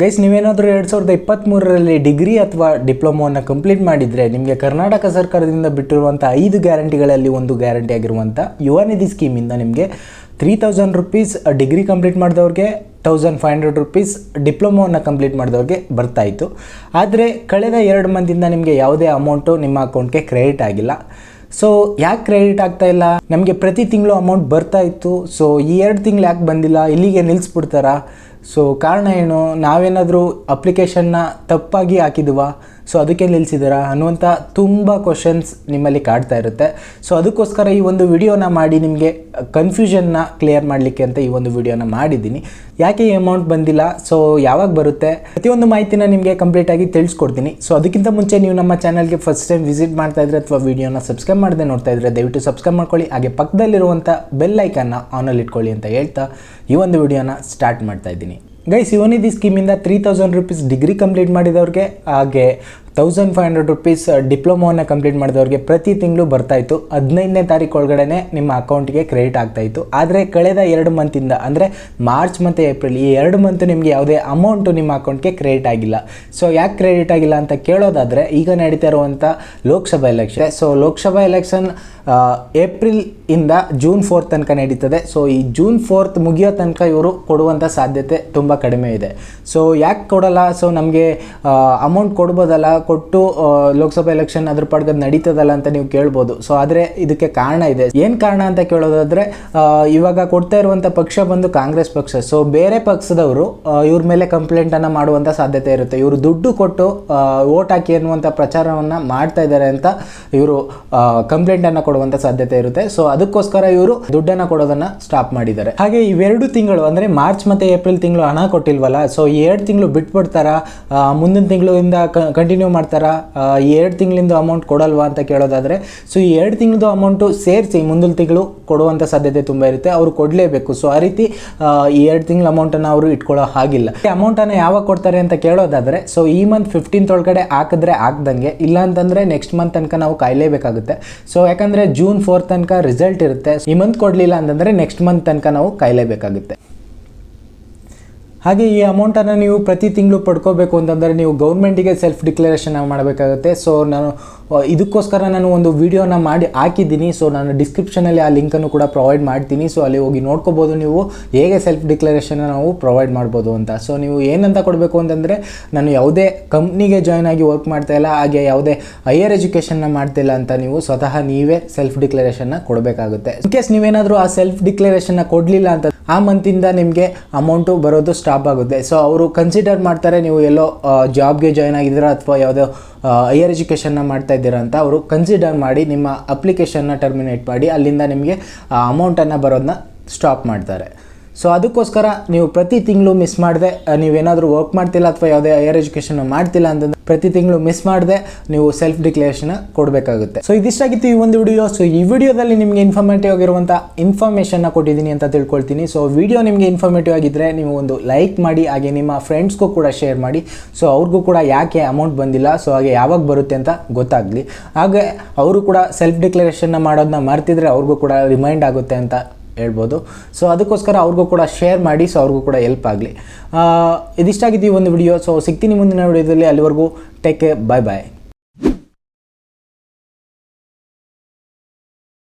Guys ನೀವೇನಾದರೂ ಎರಡು ಸಾವಿರದ ಇಪ್ಪತ್ತ್ಮೂರರಲ್ಲಿ ಡಿಗ್ರಿ ಅಥವಾ ಡಿಪ್ಲೊಮೋವನ್ನು ಕಂಪ್ಲೀಟ್ ಮಾಡಿದರೆ ನಿಮಗೆ ಕರ್ನಾಟಕ ಸರ್ಕಾರದಿಂದ ಬಿಟ್ಟಿರುವಂಥ ಐದು ಗ್ಯಾರಂಟಿಗಳಲ್ಲಿ ಒಂದು ಗ್ಯಾರಂಟಿ ಆಗಿರುವಂಥ ಯುವ ನಿಧಿ ಸ್ಕೀಮಿಂದ ನಿಮಗೆ three thousand rupees degree complete ಮಾಡಿದವ್ರಿಗೆ thousand five hundred rupees ಡಿಪ್ಲೊಮೋವನ್ನು ಕಂಪ್ಲೀಟ್ ಮಾಡಿದವ್ರಿಗೆ ಬರ್ತಾಯಿತ್ತು ಆದರೆ ಕಳೆದ ಎರಡು ಮಂದಿಂದ ನಿಮಗೆ ಯಾವುದೇ ಅಮೌಂಟು ನಿಮ್ಮ ಅಕೌಂಟ್ಗೆ ಕ್ರೆಡಿಟ್ ಆಗಿಲ್ಲ. ಸೊ ಯಾಕೆ ಕ್ರೆಡಿಟ್ ಆಗ್ತಾ ಇಲ್ಲ? ನಮಗೆ ಪ್ರತಿ ತಿಂಗಳು ಅಮೌಂಟ್ ಬರ್ತಾ ಇತ್ತು. ಸೊ ಈ ಎರಡು ತಿಂಗಳು ಯಾಕೆ ಬಂದಿಲ್ಲ? ಇಲ್ಲಿಗೆ ನಿಲ್ಲಿಸ್ಬಿಡ್ತಾರಾ ಸೊ ಕಾರಣ ಏನು? ನಾವೇನಾದರೂ ಅಪ್ಲಿಕೇಶನ್ನ ತಪ್ಪಾಗಿ ಹಾಕಿದ್ವಾ? ಸೊ ಅದಕ್ಕೆ ನಿಲ್ಲಿಸಿದ್ದೀರಾ ಅನ್ನುವಂಥ ತುಂಬ ಕ್ವಶನ್ಸ್ ನಿಮ್ಮಲ್ಲಿ ಕಾಡ್ತಾ ಇರುತ್ತೆ. ಸೊ ಅದಕ್ಕೋಸ್ಕರ ಈ ಒಂದು ವಿಡಿಯೋನ ಮಾಡಿ ನಿಮಗೆ ಕನ್ಫ್ಯೂಷನ್ನ ಕ್ಲಿಯರ್ ಮಾಡಲಿಕ್ಕೆ ಅಂತ ಈ ಒಂದು ವಿಡಿಯೋನ ಮಾಡಿದ್ದೀನಿ. ಯಾಕೆ ಈ ಅಮೌಂಟ್ ಬಂದಿಲ್ಲ? ಸೊ ಯಾವಾಗ ಬರುತ್ತೆ? ಪ್ರತಿಯೊಂದು ಮಾಹಿತಿನ ನಿಮಗೆ ಕಂಪ್ಲೀಟಾಗಿ ತಿಳಿಸ್ಕೊಡ್ತೀನಿ. ಸೊ ಅದಕ್ಕಿಂತ ಮುಂಚೆ ನೀವು ನಮ್ಮ ಚಾನಲ್ಗೆ ಫಸ್ಟ್ ಟೈಮ್ ವಿಸಿಟ್ ಮಾಡ್ತಾ ಇದ್ರೆ ಅಥವಾ ವಿಡಿಯೋನ ಸಬ್ಸ್ಕ್ರೈಬ್ ಮಾಡದೆ ನೋಡ್ತಾ ಇದ್ರೆ ದಯವಿಟ್ಟು ಸಬ್ಸ್ಕ್ರೈಬ್ ಮಾಡ್ಕೊಳ್ಳಿ. ಹಾಗೆ ಪಕ್ಕದಲ್ಲಿರುವಂಥ ಬೆಲ್ ಐಕನ್ನ ಆನಲ್ಲಿ ಇಟ್ಕೊಳ್ಳಿ ಅಂತ ಹೇಳ್ತಾ ಈ ಒಂದು ವಿಡಿಯೋನ ಸ್ಟಾರ್ಟ್ ಮಾಡ್ತಾ ಇದ್ದೀನಿ. Guys Yuvanidhi ಸ್ಕೀಮಿಂದ three thousand rupees degree complete ಮಾಡಿದವ್ರಿಗೆ ಹಾಗೆ ತೌಸಂಡ್ ಫೈವ್ ಹಂಡ್ರೆಡ್ ರುಪೀಸ್ ಡಿಪ್ಲೊಮೋವನ್ನು ಕಂಪ್ಲೀಟ್ ಮಾಡಿದವ್ರಿಗೆ ಪ್ರತಿ ತಿಂಗಳು ಬರ್ತಾಯಿತ್ತು ಹದಿನೈದನೇ ತಾರೀಕು ಒಳಗಡೆ ನಿಮ್ಮ ಅಕೌಂಟ್ಗೆ ಕ್ರೆಡಿಟ್ ಆಗ್ತಾಯಿತ್ತು ಆದರೆ ಕಳೆದ ಎರಡು ಮಂತಿಂದ ಅಂದರೆ ಮಾರ್ಚ್ ಮತ್ತು ಏಪ್ರಿಲ್, ಈ ಎರಡು ಮಂತ್ ನಿಮಗೆ ಯಾವುದೇ ಅಮೌಂಟು ನಿಮ್ಮ ಅಕೌಂಟ್ಗೆ ಕ್ರೆಡಿಟ್ ಆಗಿಲ್ಲ. ಸೊ ಯಾಕೆ ಕ್ರೆಡಿಟ್ ಆಗಿಲ್ಲ ಅಂತ ಕೇಳೋದಾದರೆ, ಈಗ ನಡೀತಾ ಇರುವಂಥ Lok Sabha election so Lok Sabha election April ಇಂದ ಜೂನ್ ಫೋರ್ತ್ ತನಕ ನಡೀತದೆ. ಸೊ ಈ ಜೂನ್ ಫೋರ್ತ್ ಮುಗಿಯೋ ತನಕ ಇವರು ಕೊಡುವಂಥ ಸಾಧ್ಯತೆ ತುಂಬ ಕಡಿಮೆ ಇದೆ. ಸೊ ಯಾಕೆ ಕೊಡಲ್ಲ? ಸೊ ನಮಗೆ ಅಮೌಂಟ್ ಕೊಡ್ಬೋದಲ್ಲ? ಕೊಟ್ಟು ಲೋಕಸಭಾ ಎಲೆಕ್ಷನ್ ಅದ್ರ ಪಡ್ಗದ್ ನಡೀತದಲ್ಲ ಅಂತ ನೀವು ಕೇಳ್ಬೋದು. ಸೊ ಆದರೆ ಇದಕ್ಕೆ ಕಾರಣ ಇದೆ. ಏನು ಕಾರಣ ಅಂತ ಕೇಳೋದಾದರೆ ಇವಾಗ ಕೊಡ್ತಾ ಇರುವಂಥ ಪಕ್ಷ ಬಂದು ಕಾಂಗ್ರೆಸ್ ಪಕ್ಷ. ಸೊ ಬೇರೆ ಪಕ್ಷದವರು ಇವ್ರ ಮೇಲೆ ಕಂಪ್ಲೇಂಟನ್ನು ಮಾಡುವಂಥ ಸಾಧ್ಯತೆ ಇರುತ್ತೆ. ಇವರು ದುಡ್ಡು ಕೊಟ್ಟು ಓಟ್ ಹಾಕಿ ಅನ್ನುವಂಥ ಪ್ರಚಾರವನ್ನು ಮಾಡ್ತಾ ಇದ್ದಾರೆ ಅಂತ ಇವರು ಕಂಪ್ಲೇಂಟನ್ನು ಕೊಡುವಂಥ ಸಾಧ್ಯತೆ ಇರುತ್ತೆ. ಸೊ ಅದಕ್ಕೋಸ್ಕರ ಇವರು ದುಡ್ಡನ್ನು ಕೊಡೋದನ್ನು ಸ್ಟಾಪ್ ಮಾಡಿದ್ದಾರೆ. ಹಾಗೆ ಇವೆರಡು ತಿಂಗಳು, ಅಂದರೆ ಮಾರ್ಚ್ ಮತ್ತು ಏಪ್ರಿಲ್ ತಿಂಗಳು ಹಣ ಕೊಟ್ಟಿಲ್ವಲ್ಲ ಸೊ ಎರಡು ತಿಂಗಳು ಬಿಟ್ಬಿಡ್ತಾರ? ಮುಂದಿನ ತಿಂಗಳಿಂದ ಕಂಟಿನ್ಯೂ ಮಾಡ್ತಾರಾ? ಈ ಎರಡು ತಿಂಗಳಿಂದ ಅಮೌಂಟ್ ಕೊಡಲ್ವಾ ಅಂತ ಕೇಳೋದಾದರೆ ಸೊ ಈ ಎರಡು ತಿಂಗಳದು ಅಮೌಂಟು ಸೇರಿಸಿ ಮುಂದಿನ ತಿಂಗಳು ಕೊಡುವಂಥ ಸಾಧ್ಯತೆ ತುಂಬ ಇರುತ್ತೆ. ಅವರು ಕೊಡಲೇಬೇಕು. ಸೊ ಆ ರೀತಿ ಈ ಎರಡು ತಿಂಗಳ ಅಮೌಂಟನ್ನು ಅವರು ಇಟ್ಕೊಳ್ಳೋ ಹಾಗಿಲ್ಲ. ಈ ಅಮೌಂಟನ್ನು ಯಾವಾಗ ಕೊಡ್ತಾರೆ ಅಂತ ಕೇಳೋದಾದರೆ ಸೊ ಈ ಮಂತ್ ಫಿಫ್ಟೀನ್ತ್ ಒಳಗಡೆ ಹಾಕಿದ್ರೆ ಹಾಕ್ದಂಗೆ ಇಲ್ಲ ಅಂತಂದರೆ ನೆಕ್ಸ್ಟ್ ಮಂತ್ ತನಕ ನಾವು ಕಾಯಲೇಬೇಕಾಗುತ್ತೆ. ಸೊ ಯಾಕಂದರೆ ಜೂನ್ ಫೋರ್ ತನಕ ರಿಸಲ್ಟ್ ಇರುತ್ತೆ. ಈ ಮಂತ್ ಕೊಡಲಿಲ್ಲ ಅಂತಂದರೆ ನೆಕ್ಸ್ಟ್ ಮಂತ್ ತನಕ ನಾವು ಕಾಯಲೇಬೇಕಾಗುತ್ತೆ. ಹಾಗೆ ಈ ಅಮೌಂಟನ್ನು ನೀವು ಪ್ರತಿ ತಿಂಗಳು ಪಡ್ಕೋಬೇಕು ಅಂತಂದರೆ ನೀವು ಗೌರ್ಮೆಂಟಿಗೆ ಸೆಲ್ಫ್ ಡಿಕ್ಲರೇಷನ್ ಮಾಡಬೇಕಾಗುತ್ತೆ. ಸೊ ನಾನು ಇದಕ್ಕೋಸ್ಕರ ನಾನು ಒಂದು ವಿಡಿಯೋನ ಮಾಡಿ ಹಾಕಿದ್ದೀನಿ. ಸೊ ನಾನು ಡಿಸ್ಕ್ರಿಪ್ಷನಲ್ಲಿ ಆ ಲಿಂಕನ್ನು ಕೂಡ ಪ್ರೊವೈಡ್ ಮಾಡ್ತೀನಿ. ಸೊ ಅಲ್ಲಿ ಹೋಗಿ ನೋಡ್ಕೋಬೋದು ನೀವು ಹೇಗೆ ಸೆಲ್ಫ್ ಡಿಕ್ಲರೇಷನ್ ನಾವು ಪ್ರೊವೈಡ್ ಮಾಡ್ಬೋದು ಅಂತ. ಸೊ ನೀವು ಏನಂತ ಕೊಡಬೇಕು ಅಂತಂದರೆ, ನಾನು ಯಾವುದೇ ಕಂಪ್ನಿಗೆ ಜಾಯ್ನ್ ಆಗಿ ವರ್ಕ್ ಮಾಡ್ತಾ ಇಲ್ಲ, ಹಾಗೆ ಯಾವುದೇ ಹೈಯರ್ ಎಜುಕೇಷನ್ನ ಮಾಡ್ತಿಲ್ಲ ಅಂತ ನೀವು ಸ್ವತಃ ನೀವೇ ಸೆಲ್ಫ್ ಡಿಕ್ಲರೇಷನ್ನ ಕೊಡಬೇಕಾಗುತ್ತೆ. ಇನ್ ಕೇಸ್ ನೀವೇನಾದರೂ ಆ ಸೆಲ್ಫ್ ಡಿಕ್ಲರೇಷನ್ನ ಕೊಡಲಿಲ್ಲ ಅಂತ ಆ ಮಂತಿಂದ ನಿಮಗೆ ಅಮೌಂಟು ಬರೋದು ಸ್ಟಾಪ್ ಆಗುತ್ತೆ. ಸೊ ಅವರು ಕನ್ಸಿಡರ್ ಮಾಡ್ತಾರೆ ನೀವು ಎಲ್ಲೋ ಜಾಬ್ಗೆ ಜಾಯ್ನ್ ಆಗಿದ್ದೀರಾ ಅಥವಾ ಯಾವುದೋ ಹೈಯರ್ ಎಜುಕೇಷನ್ನ ಮಾಡ್ತಾ ಇದ್ದೀರಾ ಅಂತ ಅವರು ಕನ್ಸಿಡರ್ ಮಾಡಿ ನಿಮ್ಮ ಅಪ್ಲಿಕೇಶನ್ನ ಟರ್ಮಿನೇಟ್ ಮಾಡಿ ಅಲ್ಲಿಂದ ನಿಮಗೆ ಅಮೌಂಟನ್ನು ಬರೋದನ್ನ ಸ್ಟಾಪ್ ಮಾಡ್ತಾರೆ. ಸೊ ಅದಕ್ಕೋಸ್ಕರ ನೀವು ಪ್ರತಿ ತಿಂಗಳು ಮಿಸ್ ಮಾಡಿದೆ ನೀವೇನಾದರೂ ವರ್ಕ್ ಮಾಡ್ತಿಲ್ಲ ಅಥವಾ ಯಾವುದೇ ಹೈಯರ್ ಎಜುಕೇಷನ್ ಮಾಡ್ತಿಲ್ಲ ಅಂತಂದರೆ ಪ್ರತಿ ತಿಂಗಳು ಮಿಸ್ ಮಾಡಿದೆ, ನೀವು ಸೆಲ್ಫ್ ಡಿಕ್ಲೇಷನ್ ಕೊಡಬೇಕಾಗುತ್ತೆ. ಸೊ ಇದಿಷ್ಟಾಗಿತ್ತು ಈ ಒಂದು ವಿಡಿಯೋ ಸೊ ಈ ವಿಡಿಯೋದಲ್ಲಿ ನಿಮಗೆ ಇನ್ಫಾರ್ಮೇಟಿವ್ ಆಗಿರುವಂಥ ಇನ್ಫಾರ್ಮೇಷನ್ನ ಕೊಟ್ಟಿದ್ದೀನಿ ಅಂತ ತಿಳ್ಕೊಳ್ತೀನಿ. ಸೊ ವಿಡಿಯೋ ನಿಮಗೆ ಇನ್ಫಾರ್ಮೇಟಿವ್ ಆಗಿದ್ದರೆ ನೀವು ಒಂದು ಲೈಕ್ ಮಾಡಿ, ಹಾಗೆ ನಿಮ್ಮ ಫ್ರೆಂಡ್ಸ್ಗೂ ಕೂಡ ಶೇರ್ ಮಾಡಿ. ಸೊ ಅವ್ರಿಗೂ ಕೂಡ ಯಾಕೆ ಅಮೌಂಟ್ ಬಂದಿಲ್ಲ ಸೊ ಹಾಗೆ ಯಾವಾಗ ಬರುತ್ತೆ ಅಂತ ಗೊತ್ತಾಗಲಿ. ಹಾಗೆ, ಅವರು ಕೂಡ ಸೆಲ್ಫ್ ಡಿಕ್ಲರೇಷನ್ನ ಮಾಡೋದನ್ನ ಮರ್ತಿದ್ರೆ ಅವ್ರಿಗೂ ಕೂಡ ರಿಮೈಂಡ್ ಆಗುತ್ತೆ ಅಂತ ಹೇಳ್ಬೋದು. ಸೊ ಅದಕ್ಕೋಸ್ಕರ ಅವ್ರಿಗೂ ಕೂಡ ಶೇರ್ ಮಾಡಿ ಸೊ ಅವ್ರಿಗೂ ಕೂಡ ಹೆಲ್ಪ್ ಆಗಲಿ. ಇದಿಷ್ಟಾಗಿದ್ದು ಈ ಒಂದು ವಿಡಿಯೋ ಸೊ ಸಿಗ್ತೀನಿ ಮುಂದಿನ ವಿಡಿಯೋದಲ್ಲಿ ಅಲ್ಲಿವರೆಗೂ ಟೇಕ್ ಕೇರ್ ಬಾಯ್ ಬಾಯ್